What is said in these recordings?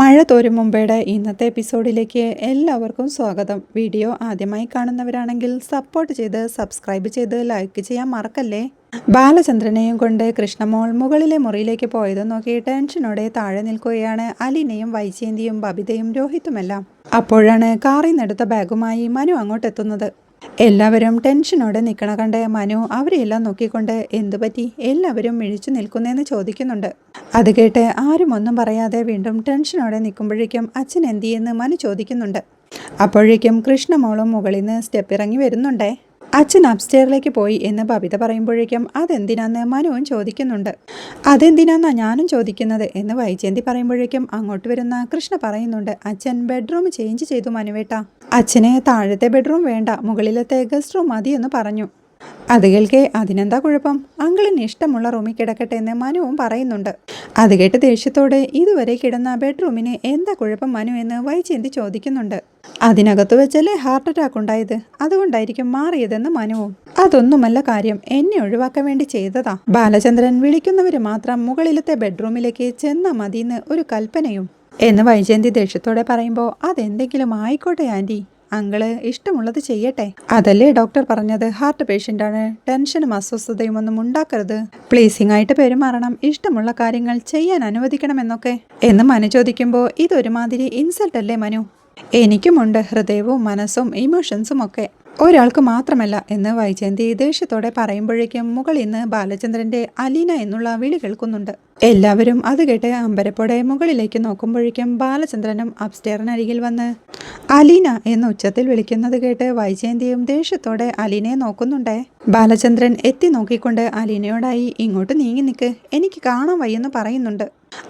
മഴ തോരും മുമ്പേടെ ഇന്നത്തെ എപ്പിസോഡിലേക്ക് എല്ലാവർക്കും സ്വാഗതം. വീഡിയോ ആദ്യമായി കാണുന്നവരാണെങ്കിൽ സപ്പോർട്ട് ചെയ്ത് സബ്സ്ക്രൈബ് ചെയ്ത് ലൈക്ക് ചെയ്യാൻ മറക്കല്ലേ? ബാലചന്ദ്രനെയും കൊണ്ട് കൃഷ്ണമോൾ മുകളിലെ മുറിയിലേക്ക് പോയത് നോക്കി ടെൻഷനോടെ താഴെ നിൽക്കുകയാണ് അലീനയും വൈജയന്തിയും ബബിതയും രോഹിത്തുമെല്ലാം. അപ്പോഴാണ് കാറിൽ നിന്നെടുത്ത ബാഗുമായി മനു അങ്ങോട്ടെത്തുന്നത്. എല്ലാവരും ടെൻഷനോടെ നിൽക്കണ കണ്ട മനു അവരെയെല്ലാം നോക്കിക്കൊണ്ട് എന്തു പറ്റി? എല്ലാവരും മിഴിച്ചു നിൽക്കുന്നതെന്ന് ചോദിക്കുന്നുണ്ട്. അത് കേട്ട് ആരും ഒന്നും പറയാതെ വീണ്ടും ടെൻഷനോടെ നിൽക്കുമ്പോഴേക്കും അച്ഛൻ എന്തിയെന്ന് മനു ചോദിക്കുന്നുണ്ട്. അപ്പോഴേക്കും കൃഷ്ണമോളും മുകളിൽ നിന്ന് സ്റ്റെപ്പ് ഇറങ്ങി വരുന്നുണ്ടേ. അച്ഛൻ അപ്സ്റ്റെയറിലേക്ക് പോയി എന്ന് ബബിത പറയുമ്പോഴേക്കും അതെന്തിനാന്ന് മനുവും ചോദിക്കുന്നുണ്ട്. അതെന്തിനാന്നാ ഞാനും ചോദിക്കുന്നത്? എന്ന് വൈജയന്തി പറയുമ്പോഴേക്കും അങ്ങോട്ട് വരുന്ന കൃഷ്ണ പറയുന്നുണ്ട് അച്ഛൻ ബെഡ്റൂം ചേഞ്ച് ചെയ്തു മനുവേട്ട. അച്ഛന് താഴത്തെ ബെഡ്റൂം വേണ്ട. മുകളിലത്തെ ഗസ്റ്റ് റൂം മതിയെന്ന് പറഞ്ഞു. അത് കേൾക്കെ അതിനെന്താ കുഴപ്പം? അങ്കിളിന് ഇഷ്ടമുള്ള റൂമിൽ കിടക്കട്ടെ എന്ന് മനുവും പറയുന്നുണ്ട്. അത് കേട്ട് ദേഷ്യത്തോടെ ഇതുവരെ കിടന്ന ബെഡ്റൂമിന് എന്താ കുഴപ്പം മനു എന്ന് വൈചേന്തി ചോദിക്കുന്നുണ്ട്. അതിനകത്ത് വെച്ചല്ലേ ഹാർട്ട് അറ്റാക്ക് ഉണ്ടായത്? അതുകൊണ്ടായിരിക്കും മാറിയതെന്ന് മനുവും. അതൊന്നുമല്ല കാര്യം എന്നെ ഒഴിവാക്കാൻ വേണ്ടി ചെയ്തതാ. ബാലചന്ദ്രൻ വിളിക്കുന്നവര് മാത്രം മുകളിലത്തെ ബെഡ്റൂമിലേക്ക് ചെന്ന മതിന്ന് ഒരു കൽപ്പനയും. എന്ന് വൈജയന്തി ദേഷ്യത്തോടെ പറയുമ്പോൾ അതെന്തെങ്കിലും ആയിക്കോട്ടെ ആന്റി അങ്കിൾ ഇഷ്ടമുള്ളത് ചെയ്യട്ടെ? അതല്ലേ ഡോക്ടർ പറഞ്ഞത്. ഹാർട്ട് പേഷ്യന്റ് ആണ്. ടെൻഷനും അസ്വസ്ഥതയും ഒന്നും ഉണ്ടാക്കരുത്. പ്ലീസിംഗ് ആയിട്ട് പെരുമാറണം. ഇഷ്ടമുള്ള കാര്യങ്ങൾ ചെയ്യാൻ അനുവദിക്കണമെന്നൊക്കെ. എന്ന് മനു ചോദിക്കുമ്പോൾ ഇതൊരുമാതിരി ഇൻസൾട്ട് അല്ലേ മനു? എനിക്കുമുണ്ട് ഹൃദയവും മനസ്സും ഇമോഷൻസും ഒക്കെ. ഒരാൾക്ക് മാത്രമല്ല എന്ന് വൈജയന്തി ദേഷ്യത്തോടെ പറയുമ്പോഴേക്കും മുകളിൽ നിന്ന് ബാലചന്ദ്രന്റെ അലീന എന്നുള്ള വിളി കേൾക്കുന്നുണ്ട്. എല്ലാവരും അത് കേട്ട് അമ്പരപ്പോടെ മുകളിലേക്ക് നോക്കുമ്പോഴേക്കും ബാലചന്ദ്രനും അപ്സ്റ്റേറിനരികിൽ വന്ന് അലീന എന്ന് ഉച്ചത്തിൽ വിളിക്കുന്നത് കേട്ട് വൈജയന്തിയും ദേഷ്യത്തോടെ അലീനയെ നോക്കുന്നുണ്ടേ. ബാലചന്ദ്രൻ എത്തി നോക്കിക്കൊണ്ട് അലീനയോടായി ഇങ്ങോട്ട് നീങ്ങി നിൽക്ക് എനിക്ക് കാണാൻ വയ്യെന്ന് പറയുന്നുണ്ട്.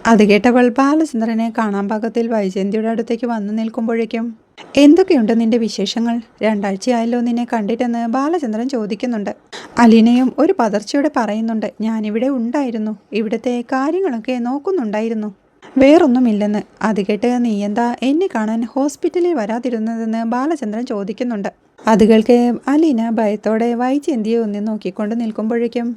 അത് കേട്ടവൾ ബാലചന്ദ്രനെ കാണാൻ പാകത്തിൽ വൈജയന്തിയുടെ അടുത്തേക്ക് വന്നു നിൽക്കുമ്പോഴേക്കും എന്തൊക്കെയുണ്ട് നിന്റെ വിശേഷങ്ങൾ? രണ്ടാഴ്ചയായല്ലോ നിന്നെ കണ്ടിട്ടെന്ന് ബാലചന്ദ്രൻ ചോദിക്കുന്നുണ്ട്. അലീനയും ഒരു പതർച്ചയോടെ പറയുന്നുണ്ട് ഞാനിവിടെ ഉണ്ടായിരുന്നു. ഇവിടുത്തെ കാര്യങ്ങളൊക്കെ നോക്കുന്നുണ്ടായിരുന്നു. വേറൊന്നുമില്ലെന്ന് അത് കേട്ട് നീ എന്താ എന്നെ കാണാൻ ഹോസ്പിറ്റലിൽ വരാതിരുന്നതെന്ന് ബാലചന്ദ്രൻ ചോദിക്കുന്നുണ്ട്. അത് കേൾക്ക് അലീന ഭയത്തോടെ വൈജയന്തിയെ ഒന്ന് നോക്കിക്കൊണ്ട് നിൽക്കുമ്പോഴേക്കും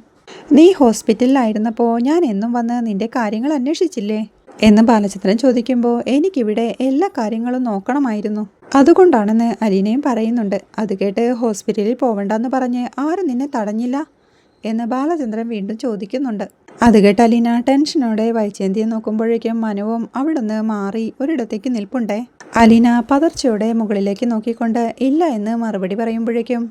നീ ഹോസ്പിറ്റലിലായിരുന്നപ്പോൾ ഞാൻ എന്നും വന്ന് നിന്റെ കാര്യങ്ങൾ അന്വേഷിച്ചില്ലേ? എന്ന് ബാലചന്ദ്രൻ ചോദിക്കുമ്പോൾ എനിക്കിവിടെ എല്ലാ കാര്യങ്ങളും നോക്കണമായിരുന്നു. അതുകൊണ്ടാണെന്ന് അലീനയും പറയുന്നുണ്ട്. അത് കേട്ട് ഹോസ്പിറ്റലിൽ പോവണ്ടെന്ന് പറഞ്ഞ് ആരും നിന്നെ തടഞ്ഞില്ല? എന്ന് ബാലചന്ദ്രൻ വീണ്ടും ചോദിക്കുന്നുണ്ട്. അത് കേട്ട് അലീന ടെൻഷനോടെ വൈചേന്തിയെ നോക്കുമ്പോഴേക്കും മനുവും അവിടുന്ന് മാറി ഒരിടത്തേക്ക് നിൽപ്പുണ്ടേ. അലീന പതർച്ചയോടെ മുകളിലേക്ക് നോക്കിക്കൊണ്ട് ഇല്ല എന്ന് മറുപടി പറയുമ്പോഴേക്കും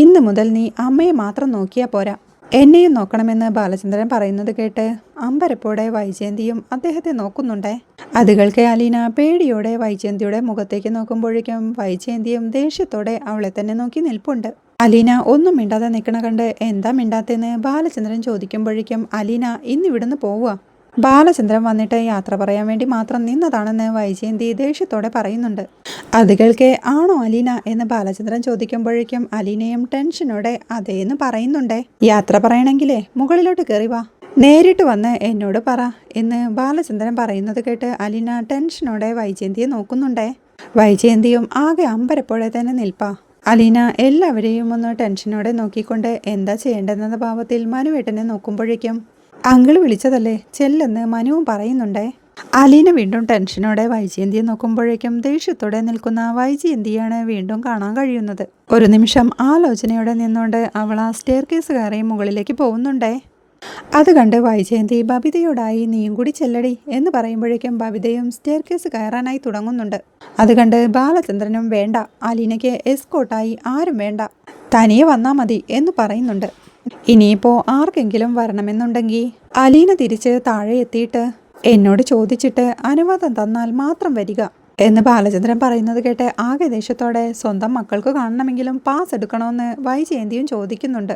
ഇന്ന് മുതൽ നീ അമ്മയെ മാത്രം നോക്കിയാൽ പോരാ. എന്നെയും നോക്കണമെന്ന് ബാലചന്ദ്രൻ പറയുന്നത് കേട്ട് അമ്പരപ്പോടെ വൈജയന്തിയും അദ്ദേഹത്തെ നോക്കുന്നുണ്ടേ. അതുകൾക്ക് അലീന പേടിയോടെ വൈജയന്തിയുടെ മുഖത്തേക്ക് നോക്കുമ്പോഴേക്കും വൈജയന്തിയും ദേഷ്യത്തോടെ അവളെ തന്നെ നോക്കി നിൽപ്പുണ്ട്. അലീന ഒന്നും മിണ്ടാതെ നിൽക്കണ കണ്ട് എന്താ മിണ്ടാത്തെന്ന് ബാലചന്ദ്രൻ ചോദിക്കുമ്പോഴേക്കും അലീന ഇന്ന് ഇവിടുന്ന് പോവുക. ബാലചന്ദ്രൻ വന്നിട്ട് യാത്ര പറയാൻ വേണ്ടി മാത്രം നിന്നതാണെന്ന് വൈജയന്തി ദേഷ്യത്തോടെ പറയുന്നുണ്ട്. അത് കേൾക്കെ ആണോ അലീന? എന്ന് ബാലചന്ദ്രൻ ചോദിക്കുമ്പോഴേക്കും അലീനയും ടെൻഷനോടെ അതേന്ന് പറയുന്നുണ്ടേ. യാത്ര പറയണമെങ്കിലേ മുകളിലോട്ട് കയറി വാ. നേരിട്ട് വന്ന് എന്നോട് പറ എന്ന് ബാലചന്ദ്രൻ പറയുന്നത് കേട്ട് അലീന ടെൻഷനോടെ വൈജയന്തിയെ നോക്കുന്നുണ്ടേ. വൈജയന്തിയും ആകെ അമ്പരപ്പോഴെ തന്നെ നിൽപ്പാ. അലീന എല്ലാവരെയും ഒന്ന് ടെൻഷനോടെ നോക്കിക്കൊണ്ട് എന്താ ചെയ്യേണ്ടതെന്ന ഭാവത്തിൽ മനുവേട്ടനെ നോക്കുമ്പോഴേക്കും അങ്കിൾ വിളിച്ചതല്ലേ? ചെല്ലെന്ന് മനുവും പറയുന്നുണ്ടേ? അലീന വീണ്ടും ടെൻഷനോടെ വൈജയന്തിയെ നോക്കുമ്പോഴേക്കും ദേഷ്യത്തോടെ നിൽക്കുന്ന വൈജയന്തിയാണ് വീണ്ടും കാണാൻ കഴിയുന്നത്. ഒരു നിമിഷം ആലോചനയോടെ നിന്നുകൊണ്ട് അവൾ ആ സ്റ്റെയർ കേസ് കയറി മുകളിലേക്ക് പോകുന്നുണ്ടേ? അത് കണ്ട് വൈജയന്തി ബബിതയോടായി നീയും കൂടി ചെല്ലടി എന്ന് പറയുമ്പോഴേക്കും ബബിതയും സ്റ്റെയർ കേസ് കയറാനായി തുടങ്ങുന്നുണ്ട്. അത് കണ്ട് ബാലചന്ദ്രനും വേണ്ട അലീനയ്ക്ക് എസ്കോട്ടായി ആരും വേണ്ട തനിയെ വന്നാൽ മതി എന്ന് പറയുന്നുണ്ട്. ഇനിയിപ്പോൾ ആർക്കെങ്കിലും വരണമെന്നുണ്ടെങ്കിൽ അലീന തിരിച്ച് താഴെ എത്തിയിട്ട് എന്നോട് ചോദിച്ചിട്ട് അനുവാദം തന്നാൽ മാത്രം വരിക. എന്ന് ബാലചന്ദ്രൻ പറയുന്നത് കേട്ട് ആകെ ദേഷ്യത്തോടെ സ്വന്തം മക്കൾക്ക് കാണണമെങ്കിലും പാസ് എടുക്കണമെന്ന് വൈജയന്തിയും ചോദിക്കുന്നുണ്ട്.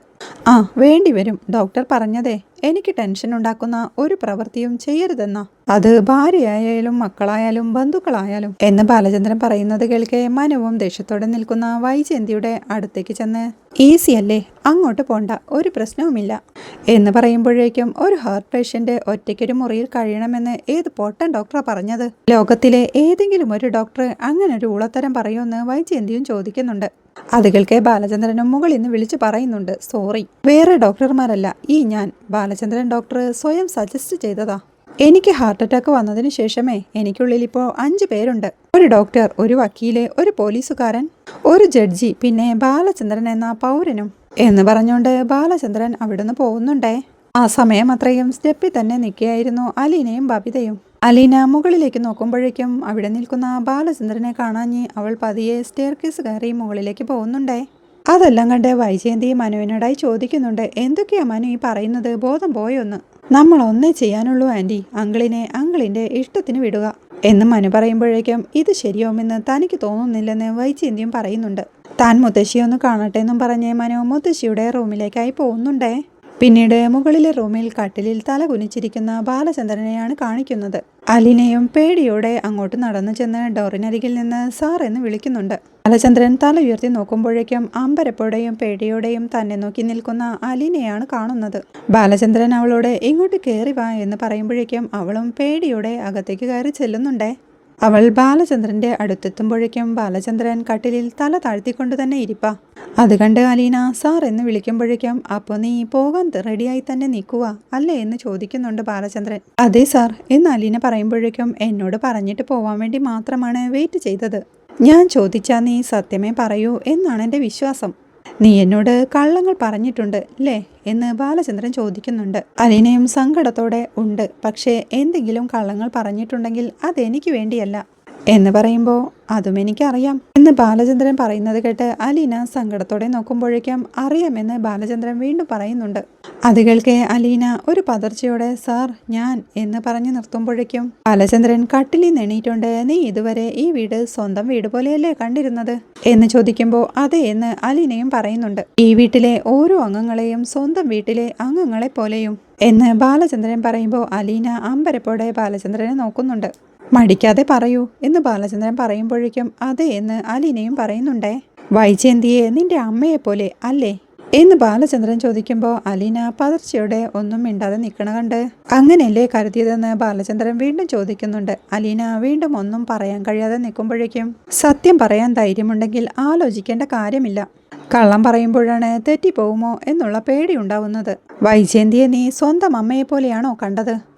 ആ വേണ്ടി വരും. ഡോക്ടർ പറഞ്ഞതേ. എനിക്ക് ടെൻഷൻ ഉണ്ടാക്കുന്ന ഒരു പ്രവൃത്തിയും ചെയ്യരുതെന്ന. അത് ഭാര്യയായാലും മക്കളായാലും ബന്ധുക്കളായാലും. എന്ന് ബാലചന്ദ്രൻ പറയുന്നത് കേൾക്കെ മനുവും ദേഷ്യത്തോടെ നിൽക്കുന്ന വൈജയന്തിയുടെ അടുത്തേക്ക് ചെന്ന് ഈസി അല്ലേ? അങ്ങോട്ട് പോണ്ട. ഒരു പ്രശ്നവുമില്ല. എന്ന് പറയുമ്പോഴേക്കും ഒരു ഹാർട്ട് പേഷ്യന്റ് ഒറ്റയ്ക്കൊരു മുറിയിൽ കഴിയണമെന്ന് ഏത് പൊട്ടൻ ഡോക്ടറാ പറഞ്ഞത്? ലോകത്തിലെ ഏതെങ്കിലും ഒരു ഡോക്ടർ അങ്ങനെ ഒരു ഉളത്തരം പറയുമെന്ന് വൈജയന്തിയും ചോദിക്കുന്നുണ്ട്. അത് കേൾക്കെ ബാലചന്ദ്രനും മുകളിൽ നിന്ന് വിളിച്ചു പറയുന്നുണ്ട് സോറി. വേറെ ഡോക്ടർമാരല്ല ഈ ഞാൻ. ബാലചന്ദ്രൻ ഡോക്ടർ സ്വയം സജസ്റ്റ് ചെയ്തതാ. എനിക്ക് ഹാർട്ട് അറ്റാക്ക് വന്നതിന് ശേഷമേ എനിക്കുള്ളിൽ ഇപ്പോൾ അഞ്ച് പേരുണ്ട്. ഒരു ഡോക്ടർ ഒരു വക്കീൽ ഒരു പോലീസുകാരൻ ഒരു ജഡ്ജി പിന്നെ ബാലചന്ദ്രൻ എന്ന പൗരനും. എന്ന് പറഞ്ഞുകൊണ്ട് ബാലചന്ദ്രൻ അവിടുന്ന് പോകുന്നുണ്ടേ? ആ സമയം അത്രയും സ്റ്റെപ്പിൽ തന്നെ നിൽക്കുകയായിരുന്നു അലീനയും ബബിതയും. അലീന മുകളിലേക്ക് നോക്കുമ്പോഴേക്കും അവിടെ നിൽക്കുന്ന ബാലചന്ദ്രനെ കാണാഞ്ഞ് അവൾ പതിയെ സ്റ്റെയർ കേസ് കയറി മുകളിലേക്ക് പോകുന്നുണ്ടേ. അതെല്ലാം കണ്ട് വൈജയന്തി മനുവിനോടായി ചോദിക്കുന്നുണ്ട് എന്തൊക്കെയാ മനു ഈ പറയുന്നത്? ബോധം പോയൊന്ന് നമ്മൾ ഒന്നേ ചെയ്യാനുള്ളൂ ആന്റി. അങ്കിളിനെ അങ്കിളിന്റെ ഇഷ്ടത്തിന് വിടുക. എന്ന് മനു പറയുമ്പോഴേക്കും ഇത് ശരിയാവുമെന്ന് തനിക്ക് തോന്നുന്നില്ലെന്ന് വൈജയന്തിയും പറയുന്നുണ്ട്. താൻ മുത്തശ്ശിയൊന്ന് കാണട്ടെ എന്നും പറഞ്ഞ് മനു മുത്തശ്ശിയുടെ റൂമിലേക്കായി പോകുന്നുണ്ടേ. പിന്നീട് മുകളിലെ റൂമിൽ കട്ടിലിൽ തല കുനിച്ചിരിക്കുന്ന ബാലചന്ദ്രനെയാണ് കാണിക്കുന്നത്. അലിനയും പേടിയോടെ അങ്ങോട്ട് നടന്നു ചെന്ന് ഡോറിനരികിൽ നിന്ന് സാർ എന്ന് വിളിക്കുന്നുണ്ട്. ബാലചന്ദ്രൻ തല ഉയർത്തി നോക്കുമ്പോഴേക്കും അമ്പരപ്പോടെയും പേടിയോടെയും തന്നെ നോക്കി നിൽക്കുന്ന അലിനെയാണ് കാണുന്നത്. ബാലചന്ദ്രൻ അവളോട് ഇങ്ങോട്ട് കയറി വാ എന്ന് പറയുമ്പോഴേക്കും അവളും പേടിയോടെ അകത്തേക്ക് കയറി ചെല്ലുന്നുണ്ടേ. അവൾ ബാലചന്ദ്രന്റെ അടുത്തെത്തുമ്പോഴേക്കും ബാലചന്ദ്രൻ കട്ടിലിൽ തല താഴ്ത്തിക്കൊണ്ട് തന്നെ ഇരിപ്പ. അത് കണ്ട് അലീന സാർ എന്ന് വിളിക്കുമ്പോഴേക്കും അപ്പോൾ നീ പോകാൻ റെഡിയായി തന്നെ നിൽക്കുക അല്ലേ? എന്ന് ചോദിക്കുന്നുണ്ട് ബാലചന്ദ്രൻ. അതെ സാർ എന്ന് അലീന പറയുമ്പോഴേക്കും എന്നോട് പറഞ്ഞിട്ട് പോവാൻ വേണ്ടി മാത്രമാണ് വെയിറ്റ് ചെയ്തത്. ഞാൻ ചോദിച്ചാൽ നീ സത്യമേ പറയൂ എന്നാണ് എന്റെ വിശ്വാസം. നീ എന്നോട് കള്ളങ്ങൾ പറഞ്ഞിട്ടുണ്ട് അല്ലേ എന്ന് ബാലചന്ദ്രൻ ചോദിക്കുന്നുണ്ട്. അലീനയും സങ്കടത്തോടെ ഉണ്ട്. പക്ഷേ എന്തെങ്കിലും കള്ളങ്ങൾ പറഞ്ഞിട്ടുണ്ടെങ്കിൽ അതെനിക്ക് വേണ്ടിയല്ല. എന്ന് പറയുമ്പോൾ അതും എനിക്കറിയാം. എന്ന് ബാലചന്ദ്രൻ പറയുന്നത് കേട്ട് അലീന സങ്കടത്തോടെ നോക്കുമ്പോഴേക്കും അറിയാമെന്ന് ബാലചന്ദ്രൻ വീണ്ടും പറയുന്നുണ്ട്. അത് കേൾക്കെ അലീന ഒരു പതർച്ചയോടെ സാർ ഞാൻ എന്ന് പറഞ്ഞു നിർത്തുമ്പോഴേക്കും ബാലചന്ദ്രൻ കട്ടിലിൽ നെണീറ്റുണ്ട് നീ ഇതുവരെ ഈ വീട് സ്വന്തം വീട് പോലെയല്ലേ കണ്ടിരുന്നത്? എന്ന് ചോദിക്കുമ്പോൾ അതെ എന്ന് അലീനയും പറയുന്നുണ്ട്. ഈ വീട്ടിലെ ഓരോ അംഗങ്ങളെയും സ്വന്തം വീട്ടിലെ അംഗങ്ങളെ പോലെയും എന്ന് ബാലചന്ദ്രൻ പറയുമ്പോൾ അലീന അമ്പരപ്പോടെ ബാലചന്ദ്രനെ നോക്കുന്നുണ്ട്. മടിക്കാതെ പറയൂ എന്ന് ബാലചന്ദ്രൻ പറയുമ്പോഴേക്കും അതെ എന്ന് അലീനയും പറയുന്നുണ്ടേ. വൈജയന്തിയെ നിന്റെ അമ്മയെപ്പോലെ അല്ലേ? എന്ന് ബാലചന്ദ്രൻ ചോദിക്കുമ്പോൾ അലീന പതർച്ചയോടെ ഒന്നും മിണ്ടാതെ നിൽക്കണ കണ്ട്. അങ്ങനെയല്ലേ കരുതിയതെന്ന് ബാലചന്ദ്രൻ വീണ്ടും ചോദിക്കുന്നുണ്ട്. അലീന വീണ്ടും ഒന്നും പറയാൻ കഴിയാതെ നിൽക്കുമ്പോഴേക്കും സത്യം പറയാൻ ധൈര്യമുണ്ടെങ്കിൽ ആലോചിക്കേണ്ട കാര്യമില്ല. കള്ളം പറയുമ്പോഴാണ് തെറ്റിപ്പോകുമോ എന്നുള്ള പേടിയുണ്ടാവുന്നത് വൈജയന്തിയെ നീ സ്വന്തം അമ്മയെപ്പോലെയാണോ കണ്ടത്?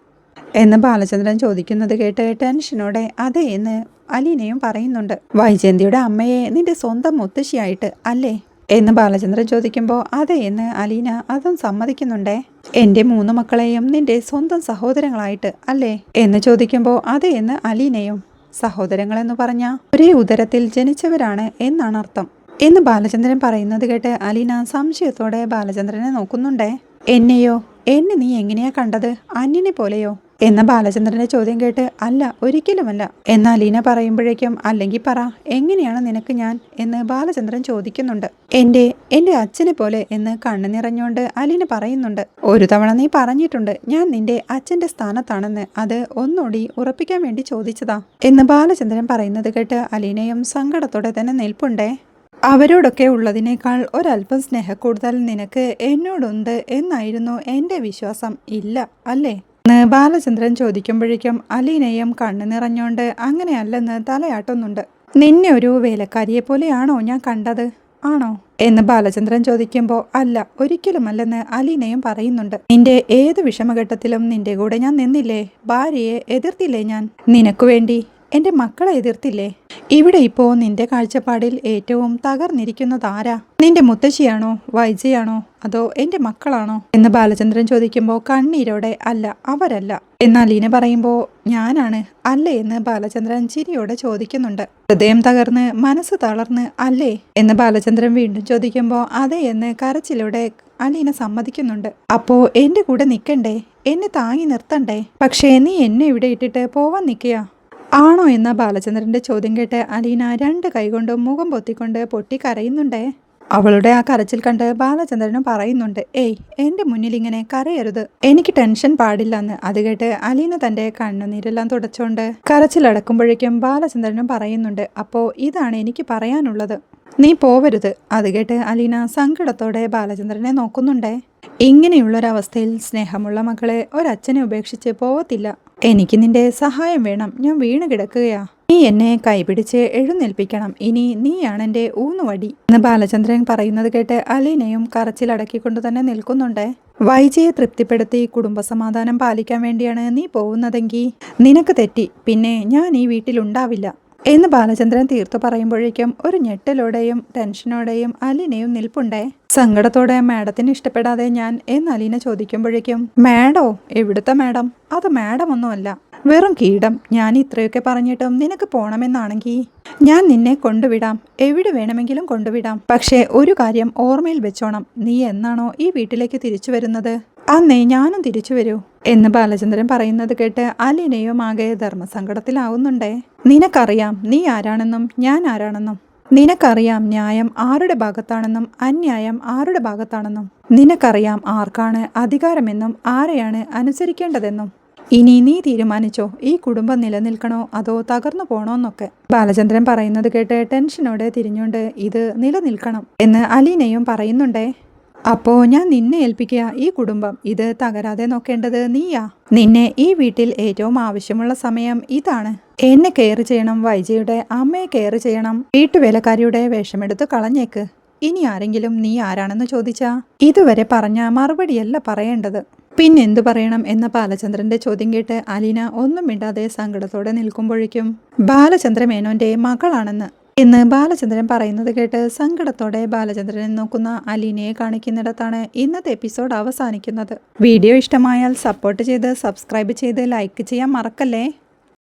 എന്ന് ബാലചന്ദ്രൻ ചോദിക്കുന്നത് കേട്ട് ടെൻഷനോടെ അതെ എന്ന് അലീനയും പറയുന്നുണ്ട്. വൈജയന്തിയുടെ അമ്മയെ നിന്റെ സ്വന്തം മുത്തശ്ശിയായിട്ട് അല്ലേ? എന്ന് ബാലചന്ദ്രൻ ചോദിക്കുമ്പോൾ അതെ എന്ന് അലീന അതും സമ്മതിക്കുന്നുണ്ടേ. എന്റെ മൂന്ന് മക്കളെയും നിന്റെ സ്വന്തം സഹോദരങ്ങളായിട്ട് അല്ലേ? എന്ന് ചോദിക്കുമ്പോൾ അതെ എന്ന് അലീനയും സഹോദരങ്ങളെന്ന് പറഞ്ഞ ഒരേ ഉദരത്തിൽ ജനിച്ചവരാണ് എന്നാണ് അർത്ഥം. എന്ന് ബാലചന്ദ്രൻ പറയുന്നത് കേട്ട് അലീന സംശയത്തോടെ ബാലചന്ദ്രനെ നോക്കുന്നുണ്ടേ. എന്നെയോ? എന്നെ നീ എങ്ങനെയാ കണ്ടത്? അന്യനെ പോലെയോ? എന്ന ബാലചന്ദ്രന്റെ ചോദ്യം കേട്ട് അല്ല ഒരിക്കലുമല്ല. എന്നാൽ അലീന പറയുമ്പോഴേക്കും അല്ലെങ്കിൽ പറ എങ്ങനെയാണ് നിനക്ക് ഞാൻ? എന്ന് ബാലചന്ദ്രൻ ചോദിക്കുന്നുണ്ട്. എന്റെ എന്റെ അച്ഛനെ പോലെ എന്ന് കണ്ണു നിറഞ്ഞുകൊണ്ട് അലീന പറയുന്നുണ്ട്. ഒരു തവണ നീ പറഞ്ഞിട്ടുണ്ട് ഞാൻ നിന്റെ അച്ഛന്റെ സ്ഥാനത്താണെന്ന്. അത് ഒന്നുകൂടി ഉറപ്പിക്കാൻ വേണ്ടി ചോദിച്ചതാ. എന്ന് ബാലചന്ദ്രൻ പറയുന്നത് കേട്ട് അലീനയും സങ്കടത്തോടെ തന്നെ നിൽപ്പുണ്ടേ. അവരോടൊക്കെ ഉള്ളതിനേക്കാൾ ഒരല്പം സ്നേഹക്കൂടുതൽ നിനക്ക് എന്നോടുണ്ട് എന്നായിരുന്നു എന്റെ വിശ്വാസം. ഇല്ല അല്ലേ? എന്ന് ബാലചന്ദ്രൻ ചോദിക്കുമ്പോഴേക്കും അലീനയും കണ്ണു നിറഞ്ഞോണ്ട് അങ്ങനെയല്ലെന്ന് തലയാട്ടുന്നുണ്ട്. നിന്നെ ഒരു വേലക്കാരിയെ പോലെയാണോ ഞാൻ കണ്ടത്? ആണോ? എന്ന് ബാലചന്ദ്രൻ ചോദിക്കുമ്പോൾ അല്ല ഒരിക്കലുമല്ലെന്ന് അലീനയും പറയുന്നുണ്ട്. നിന്റെ ഏത് വിഷമഘട്ടത്തിലും നിന്റെ കൂടെ ഞാൻ നിന്നില്ലേ? ഭാര്യയെ എതിർത്തില്ലേ ഞാൻ? നിനക്കു വേണ്ടി എന്റെ മക്കളെ എതിർത്തില്ലേ? ഇവിടെ ഇപ്പോ നിന്റെ കാഴ്ചപ്പാടിൽ ഏറ്റവും തകർന്നിരിക്കുന്നത് ആരാ? നിന്റെ മുത്തശ്ശിയാണോ? വൈജയാണോ? അതോ എന്റെ മക്കളാണോ? എന്ന് ബാലചന്ദ്രൻ ചോദിക്കുമ്പോൾ കണ്ണീരോടെ അല്ല അവരല്ല. എന്നാൽ ഇന പറയുമ്പോൾ ഞാനാണ് അല്ലേ എന്ന് ബാലചന്ദ്രൻ ചിരിയോടെ ചോദിക്കുന്നുണ്ട്. ഹൃദയം തകർന്ന് മനസ്സ് തളർന്ന് അല്ലേ എന്ന് ബാലചന്ദ്രൻ വീണ്ടും ചോദിക്കുമ്പോൾ അതെ എന്ന് കരച്ചിലൂടെ അലീന സമ്മതിക്കുന്നുണ്ട്. അപ്പോ എന്റെ കൂടെ നിൽക്കണ്ടേ എന്നെ താങ്ങി നിർത്തണ്ടേ? പക്ഷേ നീ എന്നെ ഇവിടെ ഇട്ടിട്ട് പോവാൻ നിൽക്കുക ആണോ എന്ന ബാലചന്ദ്രന്റെ ചോദ്യം കേട്ട് അലീന രണ്ട് കൈകൊണ്ടും മുഖം പൊത്തിക്കൊണ്ട് പൊട്ടി കരയുന്നുണ്ട് അവളുടെ ആ കരച്ചിൽ കണ്ട് ബാലചന്ദ്രനും പറയുന്നുണ്ട് ഏയ് എന്റെ മുന്നിൽ ഇങ്ങനെ കരയരുത്. എനിക്ക് ടെൻഷൻ പാടില്ലെന്ന്. അത് കേട്ട് അലീന തന്റെ കണ്ണുനീരെല്ലാം തുടച്ചുകൊണ്ട് കരച്ചിലടക്കുമ്പോഴേക്കും ബാലചന്ദ്രനും പറയുന്നുണ്ട് അപ്പോ ഇതാണ് എനിക്ക് പറയാനുള്ളത്. നീ പോവരുത്. അത് കേട്ട് അലീന സങ്കടത്തോടെ ബാലചന്ദ്രനെ നോക്കുന്നുണ്ടേ. ഇങ്ങനെയുള്ളൊരവസ്ഥയിൽ സ്നേഹമുള്ള മക്കളെ ഒരച്ഛനെ ഉപേക്ഷിച്ച് പോവത്തില്ല. എനിക്ക് നിന്റെ സഹായം വേണം. ഞാൻ വീണ് കിടക്കുകയാ. നീ എന്നെ കൈപിടിച്ച് എഴുന്നേൽപ്പിക്കണം. ഇനി നീയാണ് എന്റെ ഊന്നുവടി. എന്ന് ബാലചന്ദ്രൻ പറയുന്നത് കേട്ട് അലീനയും കറച്ചിലടക്കിക്കൊണ്ട് തന്നെ നിൽക്കുന്നുണ്ട്. വൈജയെ തൃപ്തിപ്പെടുത്തി കുടുംബസമാധാനം പാലിക്കാൻ വേണ്ടിയാണ് നീ പോകുന്നതെങ്കിൽ നിനക്ക് തെറ്റി. പിന്നെ ഞാൻ ഈ വീട്ടിലുണ്ടാവില്ല എന്ന് ബാലചന്ദ്രൻ തീർത്തു പറയുമ്പോഴേക്കും ഒരു ഞെട്ടലോടെയും ടെൻഷനോടെയും അലീനയും നിൽപ്പുണ്ടേ. സങ്കടത്തോടെ മാഡത്തിന് ഇഷ്ടപ്പെടാതെ ഞാൻ എന്ന് അലീന ചോദിക്കുമ്പോഴേക്കും മാഡോ എവിടുത്തെ മാഡം? അത് മാഡം ഒന്നുമല്ല വെറും കീടം. ഞാൻ ഇത്രയൊക്കെ പറഞ്ഞിട്ടും നിനക്ക് പോണമെന്നാണെങ്കിൽ ഞാൻ നിന്നെ കൊണ്ടുവിടാം. എവിടെ വേണമെങ്കിലും കൊണ്ടുവിടാം. പക്ഷേ ഒരു കാര്യം ഓർമ്മയിൽ വെച്ചോണം. നീ എന്നാണോ ഈ വീട്ടിലേക്ക് തിരിച്ചു വരുന്നത്? അന്നേ ഞാനും തിരിച്ചു വരൂ എന്ന് ബാലചന്ദ്രൻ പറയുന്നത് കേട്ട് അലീനയും ആകെ ധർമ്മസങ്കടത്തിലാവുന്നുണ്ടേ. നിനക്കറിയാം നീ ആരാണെന്നും ഞാൻ ആരാണെന്നും. നിനക്കറിയാം ന്യായം ആരുടെ ഭാഗത്താണെന്നും അന്യായം ആരുടെ ഭാഗത്താണെന്നും. നിനക്കറിയാം ആർക്കാണ് അധികാരമെന്നും ആരെയാണ് അനുസരിക്കേണ്ടതെന്നും. ഇനി നീ തീരുമാനിച്ചോ ഈ കുടുംബം നിലനിൽക്കണോ അതോ തകർന്നു പോണോന്നൊക്കെ ബാലചന്ദ്രൻ പറയുന്നത് കേട്ട് ടെൻഷനോടെ തിരിഞ്ഞുകൊണ്ട് ഇത് നിലനിൽക്കണം എന്ന് അലീനയും പറയുന്നുണ്ടേ. അപ്പോ ഞാൻ നിന്നെ ഏൽപ്പിക്കുക ഈ കുടുംബം. ഇത് തകരാതെ നോക്കേണ്ടത് നീയാ. നിന്നെ ഈ വീട്ടിൽ ഏറ്റവും ആവശ്യമുള്ള സമയം ഇതാണ്. എന്നെ കെയർ ചെയ്യണം വൈജയുടെ അമ്മയെ കെയർ ചെയ്യണം വീട്ടുവേലക്കാരിയുടെ വേഷമെടുത്ത് കളഞ്ഞേക്ക്. ഇനി ആരെങ്കിലും നീ ആരാണെന്ന് ചോദിച്ചാ? ഇതുവരെ പറഞ്ഞ മറുപടിയല്ല പറയേണ്ടത്. പിന്നെന്തു പറയണം എന്ന ബാലചന്ദ്രന്റെ ചോദ്യം കേട്ട് അലീന ഒന്നും മിണ്ടാതെ സങ്കടത്തോടെ നിൽക്കുമ്പോഴേക്കും ബാലചന്ദ്രമേനോന്റെ മകളാണെന്ന് എന്ന് ബാലചന്ദ്രൻ പറയുന്നത് കേട്ട് സങ്കടത്തോടെ ബാലചന്ദ്രനെ നോക്കുന്ന അലീനയെ കാണിക്കുന്നിടത്താണ് ഇന്നത്തെ എപ്പിസോഡ് അവസാനിക്കുന്നത്. വീഡിയോ ഇഷ്ടമായാൽ സപ്പോർട്ട് ചെയ്ത് സബ്സ്ക്രൈബ് ചെയ്ത് ലൈക്ക് ചെയ്യാൻ മറക്കല്ലേ?